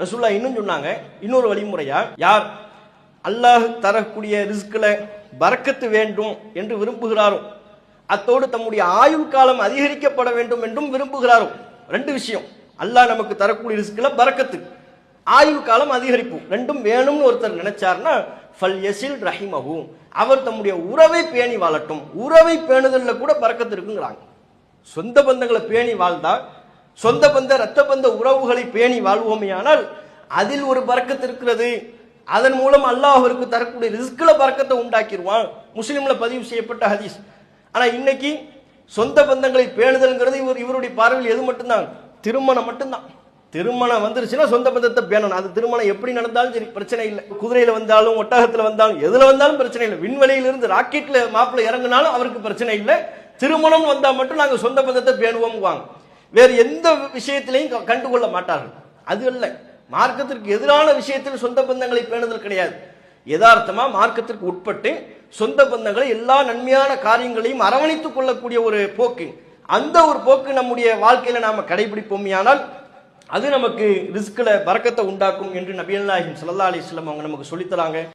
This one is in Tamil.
ரசூல்லா இன்னும் சொன்னாங்க இன்னொரு வழிமுறையா யார்? அல்லாஹ் தரக்கூடிய ரிஸ்கில் பறக்கத்து வேண்டும் என்று விரும்புகிறாரோ அத்தோடு தம்முடைய ஆயுள் காலம் அதிகரிக்கப்பட வேண்டும் என்றும் விரும்புகிறாரோ ரெண்டு விஷயம். அல்லாஹ் நமக்கு தரக்கூடிய ரிஸ்கில் பறக்கத்து ஆயுள் காலம் அதிகரிப்பு. ரெண்டும் வேணும்னு ஒருத்தர் நினைச்சார்னா ஃபல் யசில் ரஹிமஹு. அவர் தம்முடைய உறவை பேணி வாழட்டும். உறவை பேணுதல்ல கூட பறக்கத்து இருக்குங்கிறாங்க. சொந்த பந்தங்களை பேணி வாழ்ந்தால் சொந்த பந்த ரத்த பந்த உறவுகளை பேணி வாழ்வோமே ஆனால் அதில் ஒரு பறக்கத்து இருக்கிறது. அதன் மூலம் அல்லாஹ் அவருக்கு தரக்கூடிய ரிஸ்கில் பறக்கத்தை உண்டாக்கிடுவான் முஸ்லீம்ல பதிவு செய்யப்பட்ட ஹதீஸ். ஆனால் இன்னைக்கு சொந்த பந்தங்களை பேணுதல்ங்கிறது இவர் இவருடைய பார்வையில் எது மட்டும்தான்? திருமணம் மட்டும்தான். திருமணம் வந்துருச்சுன்னா சொந்த பந்தத்தை பேணணும். அது திருமணம் எப்படி நடந்தாலும் சரி பிரச்சனை இல்லை. குதிரையில் வந்தாலும் ஒட்டகத்தில் வந்தாலும் எதில் வந்தாலும் பிரச்சனை இல்லை. விண்வெளியிலிருந்து ராக்கெட்டில் மாப்பிள்ளை இறங்குனாலும் அவருக்கு பிரச்சனை இல்லை. திருமணம் வந்தால் மட்டும் நாங்கள் சொந்த பந்தத்தை பேணுவோம் வாங்க வேறு எந்த விஷயத்திலையும் க- கண்டுகொள்ள மாட்டார்கள். அது இல்லை. மார்க்கத்திற்கு எதிரான விஷயத்தில் சொந்த பந்தங்களை பேணுதல் கிடையாது. யதார்த்தமா மார்க்கத்திற்கு உட்பட்டு சொந்த பந்தங்களை எல்லா நன்மையான காரியங்களையும் அரவணைத்துக் கொள்ளக்கூடிய ஒரு போக்கு. அந்த ஒரு போக்கு நம்முடைய வாழ்க்கையில நாம கடைபிடிப்போமையானால் அது நமக்கு ரிஸ்கில் பறக்கத்தை உண்டாக்கும் என்று நபியல் நாயகம் சல்லா அலைஹி வஸல்லம் அவங்க நமக்கு சொல்லித்தராங்க